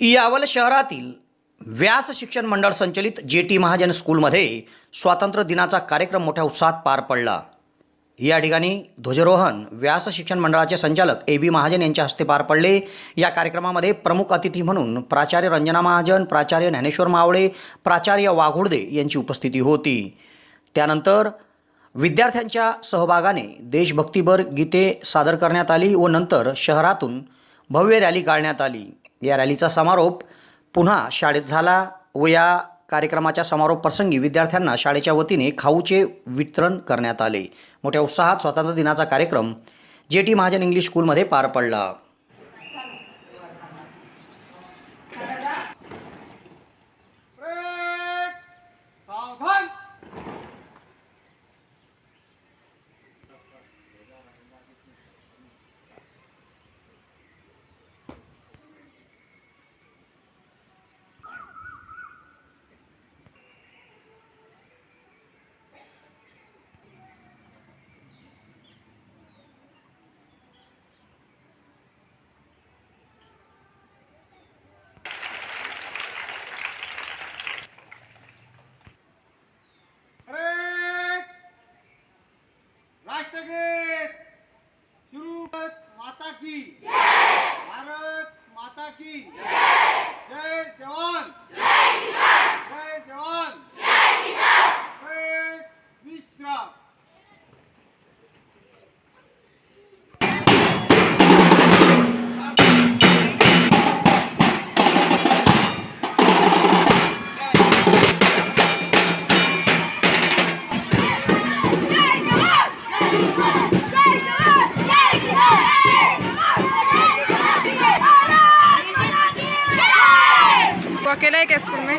यावल शहरातील व्यास शिक्षण मंडळ संचलित जे टी महाजन स्कूलमध्ये स्वातंत्र्य दिनाचा कार्यक्रम मोठ्या उत्साहात पार पडला. या ठिकाणी ध्वजारोहण व्यास शिक्षण मंडळाचे संचालक ए बी महाजन यांच्या हस्ते पार पडले. या कार्यक्रमामध्ये प्रमुख अतिथी म्हणून प्राचार्य रंजना महाजन प्राचार्य ज्ञानेश्वर मावळे प्राचार्य वाघुडदे यांची उपस्थिती होती. त्यानंतर विद्यार्थ्यांच्या सहभागाने देशभक्तीभर गीते सादर करण्यात आली व नंतर शहरातून भव्य रॅली काढण्यात आली. या रॅलीचा समारोप पुन्हा शाळेत झाला. व या कार्यक्रमाच्या समारोप प्रसंगी विद्यार्थ्यांना शाळेच्या वतीने खाऊचे वितरण करण्यात आले. मोठ्या उत्साहात स्वातंत्र्य दिनाचा कार्यक्रम जे टी महाजन इंग्लिश स्कूलमध्ये पार पडला. माता की। भारत माता की। जय जवान। है क्या स्कूल में?